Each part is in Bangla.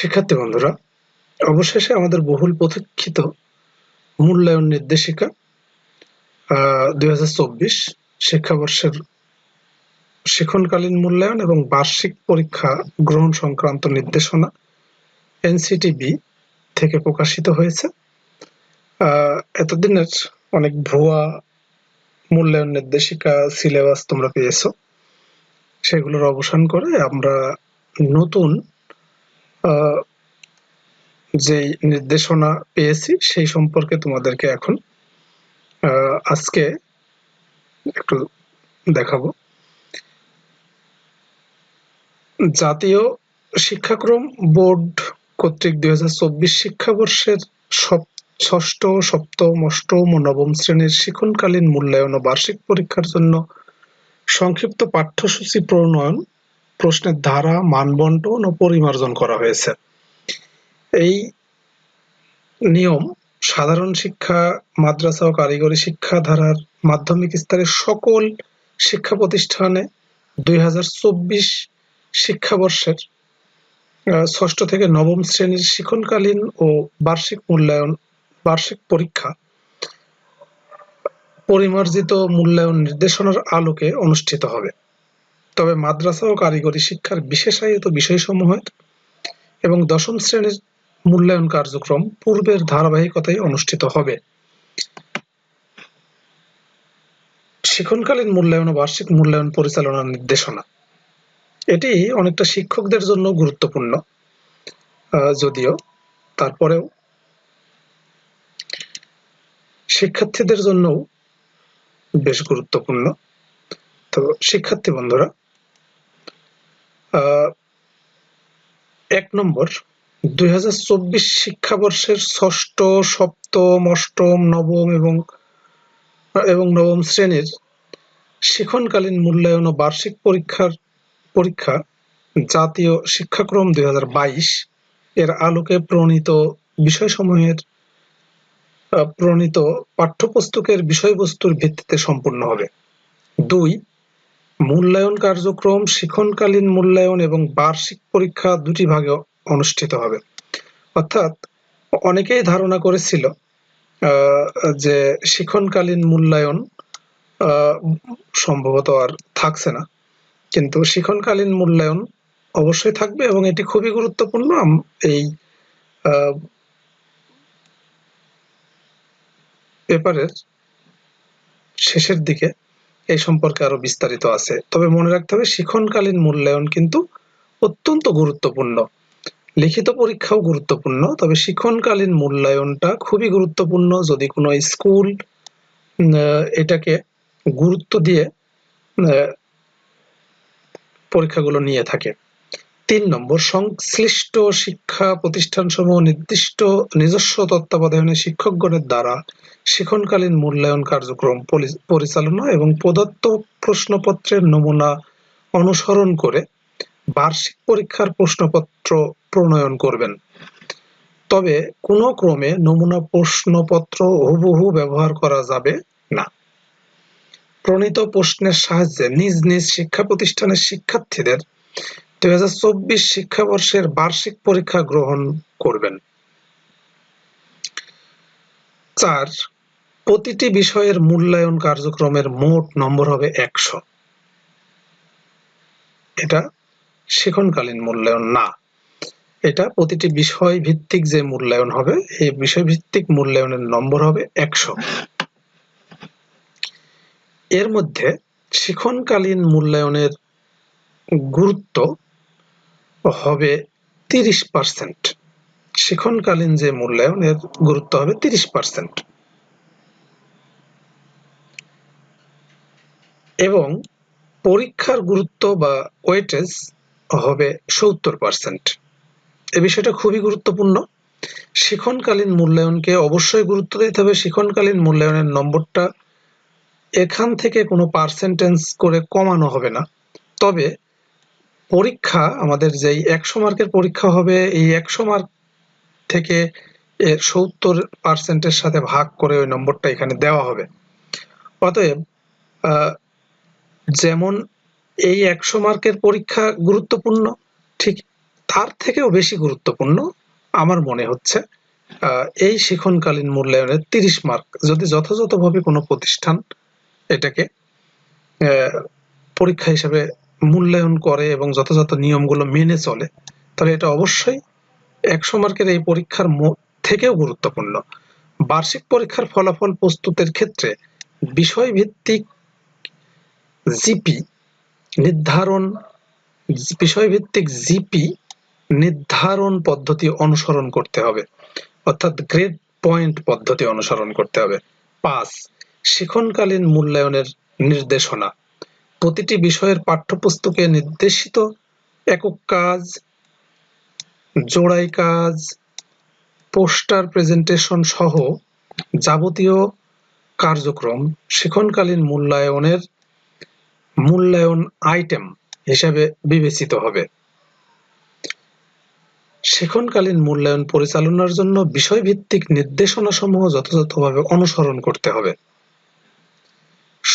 শিক্ষার্থী বন্ধুরা, অবশেষে আমাদের বহুল প্রতীক্ষিত মূল্যায়ন নির্দেশিকা দুই হাজার চব্বিশ শিক্ষাবর্ষের শিক্ষণকালীন মূল্যায়ন এবং বার্ষিক পরীক্ষা গ্রহণ সংক্রান্ত নির্দেশনা এনসিটিবি থেকে প্রকাশিত হয়েছে। এতদিনের অনেক ভুয়া মূল্যায়ন নির্দেশিকা, সিলেবাস তোমরা পেয়েছ। সেগুলোর অবসান করে আমরা নতুন যে নির্দেশনা পেয়েছি সেই সম্পর্কে তোমাদেরকে এখন আজকে একটু দেখাবো। জাতীয় শিক্ষাক্রম বোর্ড কর্তৃক দুই হাজার চব্বিশ শিক্ষাবর্ষের ষষ্ঠ, সপ্তম, অষ্টম ও নবম শ্রেণির শিক্ষণকালীন মূল্যায়ন ও বার্ষিক পরীক্ষার জন্য সংক্ষিপ্ত পাঠ্যসূচি প্রণয়ন প্রশ্নের ধারা, মানবন্টন ও পরিমার্জন করা হয়েছে। এই নিয়ম সাধারণ শিক্ষা, মাদ্রাসা ও কারিগরি শিক্ষা ধারার মাধ্যমিক স্তরের সকল শিক্ষা প্রতিষ্ঠানে দুই শিক্ষাবর্ষের ষষ্ঠ থেকে নবম শ্রেণির শিক্ষণকালীন ও বার্ষিক মূল্যায়ন, বার্ষিক পরীক্ষা, পরিমার্জিত মূল্যায়ন নির্দেশনার আলোকে অনুষ্ঠিত হবে। তবে মাদ্রাসা ও কারিগরি শিক্ষার বিশেষায়িত বিষয়সমূহের এবং দশম শ্রেণির মূল্যায়ন কার্যক্রম পূর্বের ধারাবাহিকতায় অনুষ্ঠিত হবে। শিক্ষণকালীন মূল্যায়ন ও বার্ষিক মূল্যায়ন পরিচালনার নির্দেশনা। এটি অনেকটা শিক্ষকদের জন্য গুরুত্বপূর্ণ যদিও তারপরেও শিক্ষার্থীদের জন্যও বেশ গুরুত্বপূর্ণ। তো শিক্ষার্থী বন্ধুরা এক নম্বর, দুই হাজার চব্বিশ শিক্ষাবর্ষের ষষ্ঠ, সপ্তম, অষ্টম, নবম এবং এবং নবম শ্রেণির শিক্ষণকালীন মূল্যায়ন ও বার্ষিক পরীক্ষার পরীক্ষা জাতীয় শিক্ষাক্রম দুই হাজার বাইশ এর আলোকে প্রণীত বিষয়সমূহের প্রণীত পাঠ্যপুস্তকের বিষয়বস্তুর ভিত্তিতে সম্পূর্ণ হবে। দুই মূল্যায়ন কার্যক্রম, শিক্ষণকালীন মূল্যায়ন এবং বার্ষিক পরীক্ষা দুটি ভাগে অনুষ্ঠিত হবে। অর্থাৎ অনেকেই ধারণা করেছিল যে শিক্ষণকালীন মূল্যায়ন সম্ভবত আর থাকছে না। কিন্তু শিক্ষণকালীন মূল্যায়ন অবশ্যই থাকবে এবং এটি খুবই গুরুত্বপূর্ণ। এই পেপারের শেষের দিকে এই সম্পর্কে আরও বিস্তারিত আছে। তবে মনে রাখতে হবে, শিখনকালীন মূল্যায়ন কিন্তু অত্যন্ত গুরুত্বপূর্ণ। লিখিত পরীক্ষাও গুরুত্বপূর্ণ, তবে শিখনকালীন মূল্যায়নটা খুবই গুরুত্বপূর্ণ। যদি কোনো স্কুল এটাকে গুরুত্ব দিয়ে পরীক্ষাগুলো নিয়ে থাকে। তিন নম্বর, সংশ্লিষ্ট শিক্ষা প্রতিষ্ঠানসমূহ নির্দিষ্ট নিজস্ব তত্ত্বাবধানে শিক্ষকগণের দ্বারা শিক্ষণকালীন মূল্যায়ন কার্যক্রম পরিচালনা এবং প্রদত্ত প্রশ্নপত্রের নমুনা অনুসরণ করে বার্ষিক পরীক্ষার প্রশ্নপত্র প্রণয়ন করবেন। তবে কোনো ক্রমে নমুনা প্রশ্নপত্র হুবহু ব্যবহার করা যাবে না। প্রণীত প্রশ্নের সাহায্যে নিজ নিজ শিক্ষা প্রতিষ্ঠানের শিক্ষার্থীদের দুই হাজার চব্বিশ শিক্ষাবর্ষের বার্ষিক পরীক্ষা গ্রহণ করবেন। চার, প্রতিটি বিষয়ের মূল্যায়ন কার্যক্রমের মোট নম্বর হবে একশো। এটা শিক্ষণকালীন মূল্যায়ন না। এটা প্রতিটি বিষয় ভিত্তিক যে মূল্যায়ন হবে, এই বিষয় ভিত্তিক মূল্যায়নের নম্বর হবে একশো। এর মধ্যে শিখনকালীন মূল্যায়নের গুরুত্ব হবে তিরিশ পার্সেন্ট শিক্ষণকালীন যে মূল্যায়ন এর গুরুত্ব হবে তিরিশ পার্সেন্ট এবং পরীক্ষার গুরুত্ব বা ওয়েটেজ হবে সত্তর পার্সেন্ট এ বিষয়টা খুবই গুরুত্বপূর্ণ। শিক্ষণকালীন মূল্যায়নকে অবশ্যই গুরুত্ব দিতে হবে। শিক্ষণকালীন মূল্যায়নের নম্বরটা এখান থেকে কোনো পার্সেন্টেজ করে কমানো হবে না। তবে পরীক্ষা, আমাদের যেই একশো মার্কের পরীক্ষা হবে, এই একশো মার্ক থেকে সত্তর পার্সেন্টের সাথে ভাগ করে ওই নম্বরটা এখানে দেওয়া হবে। অতএব যেমন এই একশো মার্কের পরীক্ষা গুরুত্বপূর্ণ, ঠিক তার থেকেও বেশি গুরুত্বপূর্ণ আমার মনে হচ্ছে এই শিখনকালীন মূল্যায়নের তিরিশ মার্ক, যদি যথাযথভাবে কোনো প্রতিষ্ঠান এটাকে পরীক্ষা হিসেবে মূল্যায়ন করে এবং যথাযথ নিয়মগুলো মেনে চলে, তাহলে এটা অবশ্যই একশো মার্কের এই পরীক্ষার থেকেও গুরুত্বপূর্ণ। বার্ষিক পরীক্ষার ফলাফল প্রস্তুতের ক্ষেত্রে বিষয়ভিত্তিক জিপি নির্ধারণ, বিষয়ভিত্তিক জিপি নির্ধারণ পদ্ধতি অনুসরণ করতে হবে। অর্থাৎ গ্রেড পয়েন্ট পদ্ধতি অনুসরণ করতে হবে। পাঁচ শিখনকালীন মূল্যায়নের নির্দেশনা। প্রতিটি বিষয়ের পাঠ্যপুস্তকে নির্দেশিত একক কাজ, জোড়াই কাজ, পোস্টার প্রেজেন্টেশন সহ যাবতীয় কার্যক্রম শিখনকালীন মূল্যায়নের মূল্যায়ন আইটেম হিসাবে বিবেচিত হবে। শিখনকালীন মূল্যায়ন পরিচালনার জন্য বিষয়ভিত্তিক নির্দেশনাসমূহ যথাযথভাবে অনুসরণ করতে হবে।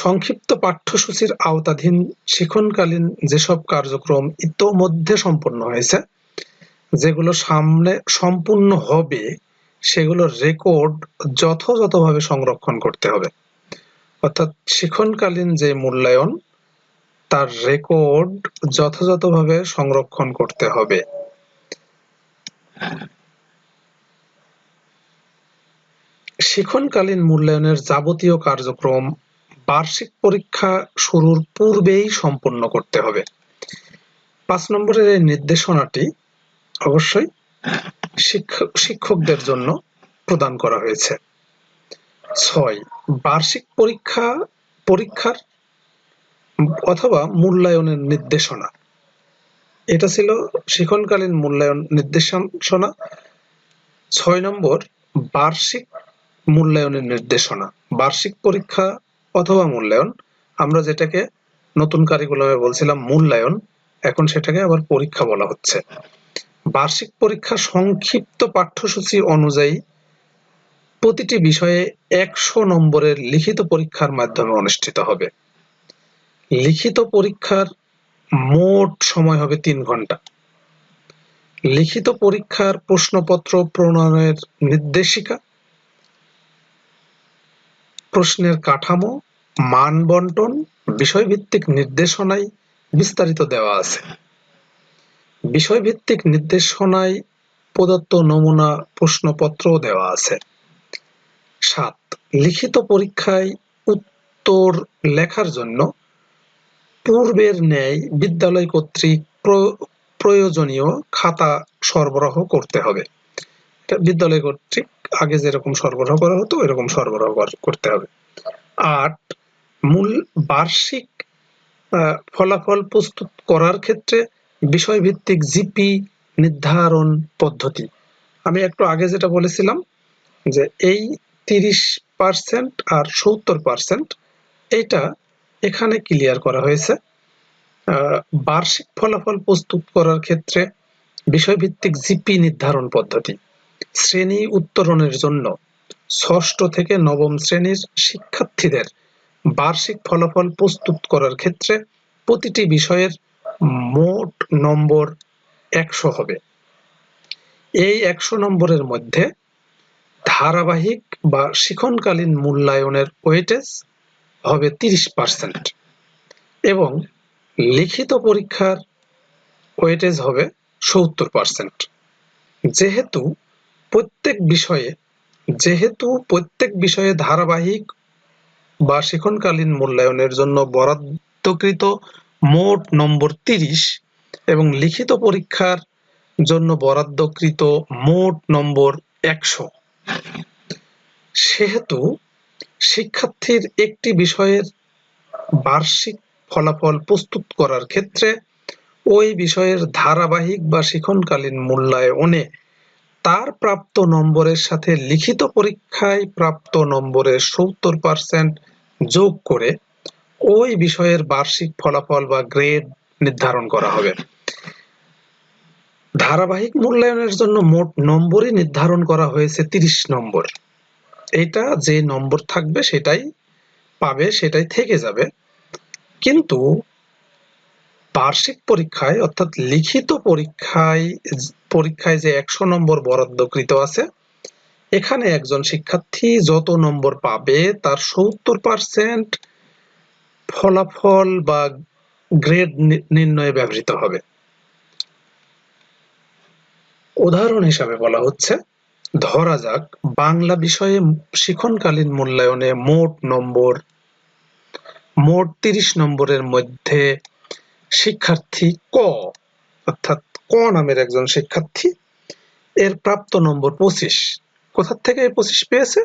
সংক্ষিপ্ত পাঠ্যসূচির আওতাধীন শিখনকালীন যেসব কার্যক্রম ইতোমধ্যে সম্পন্ন হয়েছে, যেগুলো সামনে সম্পূর্ণ হবে, সেগুলোর রেকর্ড যথাযথভাবে সংরক্ষণ করতে হবে। অর্থাৎ শিখনকালীন যে মূল্যায়ন, তার রেকর্ড যথাযথভাবে সংরক্ষণ করতে হবে। শিখনকালীন মূল্যায়নের যাবতীয় কার্যক্রম বার্ষিক পরীক্ষা শুরুর পূর্বেই সম্পন্ন করতে হবে। পাঁচ নম্বরের এই নির্দেশনাটি অবশ্যই শিক্ষকদের জন্য প্রদান করা হয়েছে। ছয়, বার্ষিক পরীক্ষা, পরীক্ষার অথবা মূল্যায়নের নির্দেশনা। এটা ছিল শিখনকালীন মূল্যায়ন নির্দেশনা। ছয় নম্বর, বার্ষিক মূল্যায়নের নির্দেশনা। বার্ষিক পরীক্ষা অথবা মূল্যায়ন। আমরা যেটাকে নতুন কারিকুলামে বলছিলাম মূল্যায়ন, এখন সেটাকে আবার পরীক্ষা বলা হচ্ছে। বার্ষিক পরীক্ষা সংক্ষিপ্ত পাঠ্যসূচি অনুযায়ী প্রতিটি বিষয়ে একশো নম্বরের লিখিত পরীক্ষার মাধ্যমে অনুষ্ঠিত হবে। লিখিত পরীক্ষার মোট সময় হবে তিন ঘণ্টা। লিখিত পরীক্ষার প্রশ্নপত্র প্রণয়নের নির্দেশিকা প্রশ্নের কাঠামো, মান বন্টন, বিষয়ভিত্তিক নির্দেশনায় বিস্তারিত দেওয়া আছে। বিষয়ভিত্তিক নির্দেশনায় প্রদত্ত নমুনা প্রশ্নপত্রও দেওয়া আছে। সাত, লিখিত পরীক্ষায় উত্তর লেখার জন্য পূর্বের ন্যায় বিদ্যালয় কর্তৃক প্রয়োজনীয় খাতা সরবরাহ করতে হবে। বিদ্যালয় কর্তৃক আগে যেরকম সরবরাহ করা হতো এরকম সরবরাহ করতে হবে। আট মূল বার্ষিক ফলাফল প্রস্তুত করার ক্ষেত্রে বিষয়ভিত্তিক জিপি নির্ধারণ পদ্ধতি। আমি একটু আগে যেটা বলেছিলাম যে এই তিরিশ পার্সেন্ট আর সত্তর পার্সেন্ট এটা এখানে ক্লিয়ার করা হয়েছে। বার্ষিক ফলাফল প্রস্তুত করার ক্ষেত্রে বিষয়ভিত্তিক জিপি নির্ধারণ পদ্ধতি। শ্রেণি উত্তরণের জন্য ষষ্ঠ থেকে নবম শ্রেণির শিক্ষার্থীদের বার্ষিক ফলাফল প্রস্তুত করার ক্ষেত্রে প্রতিটি বিষয়ের মোট নম্বর একশো হবে। এই একশো নম্বরের মধ্যে ধারাবাহিক বা শিখনকালীন মূল্যায়নের ওয়েটেজ হবে তিরিশ পার্সেন্ট এবং লিখিত পরীক্ষার ওয়েটেজ হবে সত্তর পার্সেন্ট। যেহেতু প্রত্যেক বিষয়ে, যেহেতু প্রত্যেক বিষয়ে ধারাবাহিক বা শিখনকালীন মূল্যায়নের জন্য বরাদ্দকৃত মোট নম্বর তিরিশ এবং লিখিত পরীক্ষার জন্য বরাদ্দকৃত মোট নম্বর একশো। সেহেতু শিক্ষার্থীর একটি বিষয়ের বার্ষিক ফলাফল প্রস্তুত করার ক্ষেত্রে ওই বিষয়ের ধারাবাহিক বা শিখনকালীন মূল্যায়নে তার প্রাপ্ত নম্বরের সাথে লিখিত পরীক্ষায় প্রাপ্ত নম্বরের সত্তর পার্সেন্ট যোগ করে ওই বিষয়ের বার্ষিক ফলাফল বা গ্রেড নির্ধারণ করা হবে। ধারাবাহিক মূল্যায়নের জন্য মোট নম্বরই নির্ধারণ করা হয়েছে তিরিশ নম্বর। এটা যে নম্বর থাকবে সেটাই পাবে, সেটাই থেকে যাবে। কিন্তু বার্ষিক পরীক্ষায় অর্থাৎ লিখিত পরীক্ষায় পরীক্ষায় যে একশো নম্বর বরাদ্দকৃত আছে, এখানে একজন শিক্ষার্থী যত নম্বর পাবে তার সত্তর পার্সেন্ট ফলাফল বা গ্রেড নির্ণয়ে ব্যবহৃত হবে। উদাহরণ হিসাবে বলা হচ্ছে, ধরা যাক বাংলা বিষয়ে শিখনকালীন মূল্যায়নে মোট নম্বর, মোট তিরিশ নম্বরের মধ্যে শিক্ষার্থী ক? অর্থাৎ ক নামের একজন শিক্ষার্থী, এর প্রাপ্ত নম্বর পঁচিশ। কোথার থেকে পঁচিশ পেয়েছে?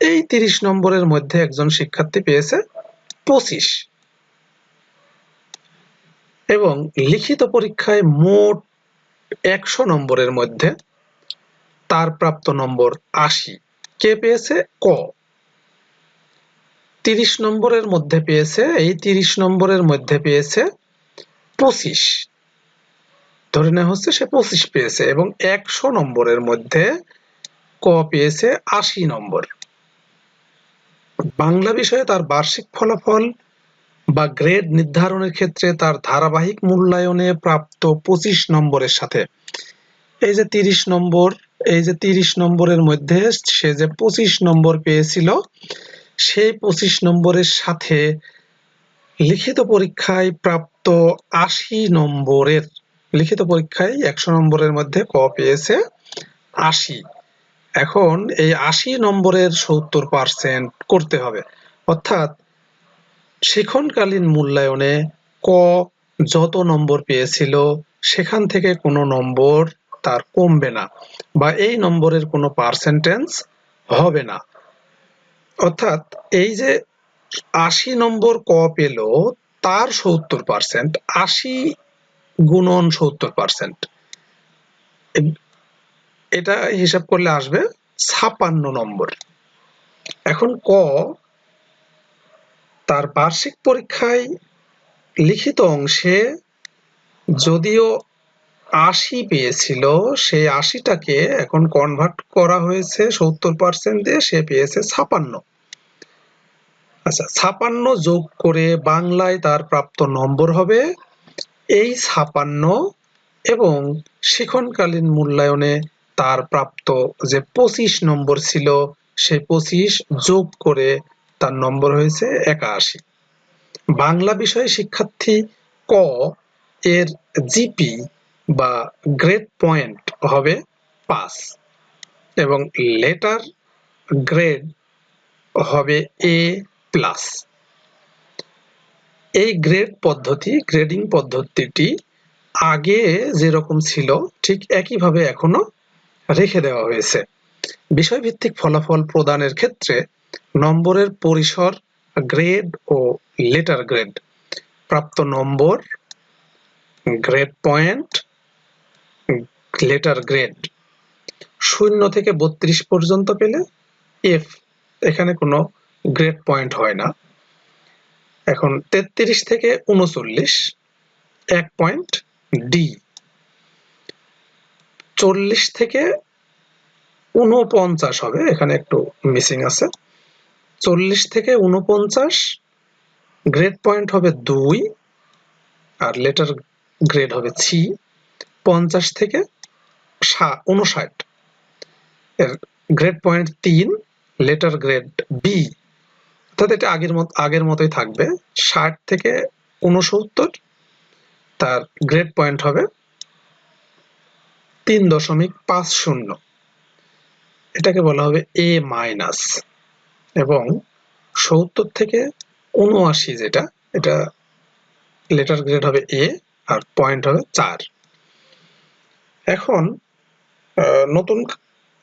এই তিরিশ নম্বরের মধ্যে একজন শিক্ষার্থী পেয়েছে পঁচিশ। এবং লিখিত পরীক্ষায় মোট একশো নম্বরের মধ্যে তার প্রাপ্ত নম্বর আশি। কে পেয়েছে? ক। তিরিশ নম্বরের মধ্যে পেয়েছে, এই তিরিশ নম্বরের মধ্যে পেয়েছে পঁচিশ। ধরে নেওয়া হচ্ছে সে পঁচিশ পেয়েছে এবং একশো নম্বরের মধ্যে ক পেয়েছে আশি নম্বর। বাংলা বিষয়ে তার বার্ষিক ফলাফল বা গ্রেড নির্ধারণের ক্ষেত্রে তার ধারাবাহিক মূল্যায়নে প্রাপ্ত পঁচিশ নম্বরের সাথে। এই যে তিরিশ নম্বর, এই যে তিরিশ নম্বরের মধ্যে সে যে পঁচিশ নম্বর পেয়েছিল, সেই পঁচিশ নম্বরের সাথে লিখিত পরীক্ষায় প্রাপ্ত আশি নম্বরের লিখিত পরীক্ষায় একশো নম্বরের মধ্যে ক পেয়েছে আশি। এখন এই আশি নম্বরের সত্তর পার্সেন্ট করতে হবে। অর্থাৎ শিখনকালীন মূল্যায়নে ক যত নম্বর পেয়েছিল, সেখান থেকে কোনো নম্বর তার কমবে না বা এই নম্বরের কোনো পার্সেন্টেজ হবে না। অর্থাৎ এই যে আশি নম্বর ক পেল, তার সত্তর পার্সেন্ট আশি গুণন সত্তর পার্সেন্ট এটা হিসাব করলে আসবে ছাপান্ন নম্বর। এখন ক, তার বার্ষিক পরীক্ষায় লিখিত অংশে যদিও আশি পেয়েছিল সেই আশিটাকে এখন কনভার্ট করা হয়েছে সত্তর পার্সেন্ট দিয়ে সে পেয়েছে ছাপান্ন। আচ্ছা ছাপান্ন যোগ করে বাংলায় তার প্রাপ্ত নম্বর হবে এই ছাপান্ন এবং শিখনকালীন মূল্যায়নে তার প্রাপ্ত যে পঁচিশ নম্বর ছিল সেই পঁচিশ যোগ করে তার নম্বর হয়েছে একাশি। বাংলা বিষয়ে শিক্ষার্থী ক এর জিপি বা গ্রেড পয়েন্ট হবে পাস এবং লেটার গ্রেড হবে এ প্লাস। এই গ্রেড পদ্ধতি গ্রেডিং পদ্ধতিটি আগে যেরকম ছিল, ঠিক একইভাবে এখনও রেখে দেওয়া হয়েছে। বিষয়ভিত্তিক ফলাফল প্রদানের ক্ষেত্রে নম্বরের পরিসর গ্রেড ও লেটার গ্রেড প্রাপ্ত number grade point letter grade শূন্য থেকে বত্রিশ পর্যন্ত পেলে এফ এখানে কোনো গ্রেড পয়েন্ট হয় না। এখন তেত্রিশ থেকে উনচল্লিশ, এক পয়েন্ট ডি চল্লিশ থেকে উনপঞ্চাশ হবে, এখানে একটু মিসিং আছে। চল্লিশ থেকে উনপঞ্চাশ গ্রেড পয়েন্ট হবে দুই, আর লেটার গ্রেড হবে সি পঞ্চাশ থেকে উনষাট এর গ্রেড পয়েন্ট তিন লেটার গ্রেড বি অর্থাৎ এটা আগের মত, আগের মতোই থাকবে। ষাট থেকে উনসত্তর তার গ্রেড পয়েন্ট হবে তিন দশমিক পাঁচ শূন্য। এটাকে বলা হবে এ মাইনাস এবং সত্তর থেকে উনআশি যেটা, এটা লেটার গ্রেড হবে এ আর পয়েন্ট হবে চার। এখন নতুন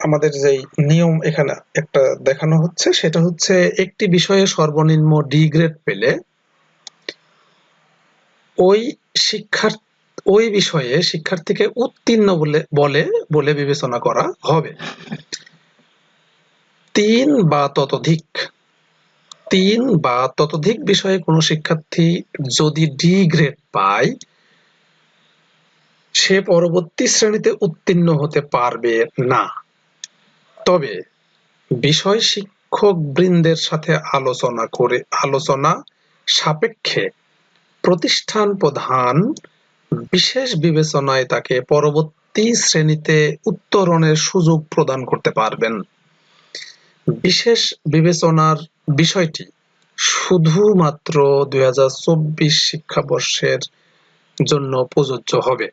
আমাদের যেই নিয়ম এখানে একটা দেখানো হচ্ছে, সেটা হচ্ছে একটি বিষয়ে সর্বনিম্ন ডি গ্রেড পেলে ওই শিক্ষার, ওই বিষয়ে শিক্ষার্থীকে উত্তীর্ণ বলে বলে বলে বিবেচনা করা হবে। তিন বা ততোধিক, তিন বা ততোধিক বিষয়ে কোনো শিক্ষার্থী যদি ডি গ্রেড পায়, সে পরবর্তী শ্রেণীতে উত্তীর্ণ হতে পারবে না। তবে বিষয় শিক্ষক বৃন্দের সাথে আলোচনা করে, আলোচনা সাপেক্ষে প্রতিষ্ঠান প্রধান বিশেষ বিবেচনায় তাকে পরবর্তী শ্রেণীতে উত্তরণের সুযোগ প্রদান করতে পারবেন। বিশেষ বিবেচনার বিষয়টি শুধুমাত্র দুই হাজার চব্বিশ শিক্ষাবর্ষের জন্য প্রযোজ্য হবে।